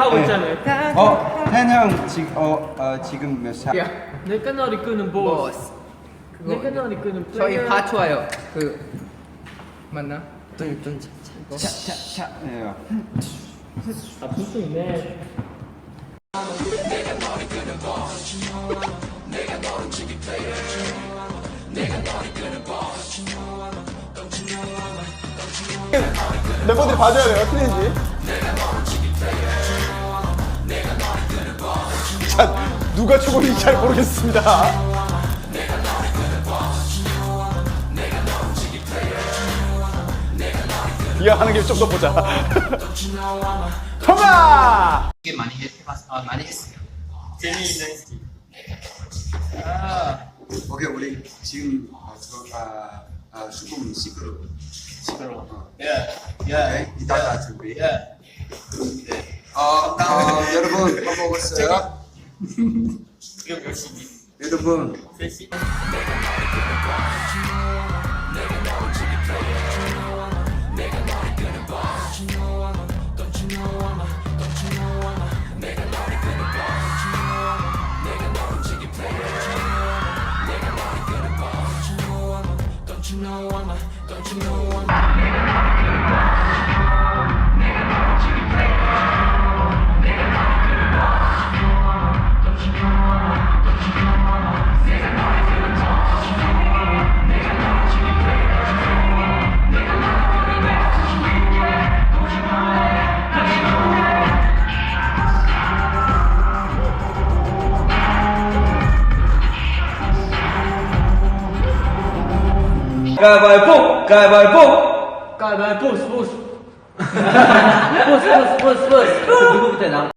하고 네. 있잖아요. 어, 팬형 지금 어, 어 지금 몇 살? 야, 내 까나리 끄는 보스. 보스. 내 그거 까나리 끄는 저희 플레이어. 바 좋아요. 그 맞나? 차차차. 네. 아, 무슨 있네. 멤버들이 봐줘야 돼요. 틀린지. 자, 누가 최고인지 잘 모르겠습니다. 이왕 하는 게 좀 더 보자. 통화! 게 많이 해, 해봤, 아, 많이 했어요. 오케이 우리 지금 어, 저, 아, 아 조금 시끄러. 시끄러. 어. 예, 예, 오케이 이따가 준비. 예. 어, 어 여러분 밥 먹었어요? 몇 시지? 여러분 3시? 가위바위보 가위바위보 가위바위보, 보스, 보스. 보스, 보스, 보스, 보스. 누구부터 나?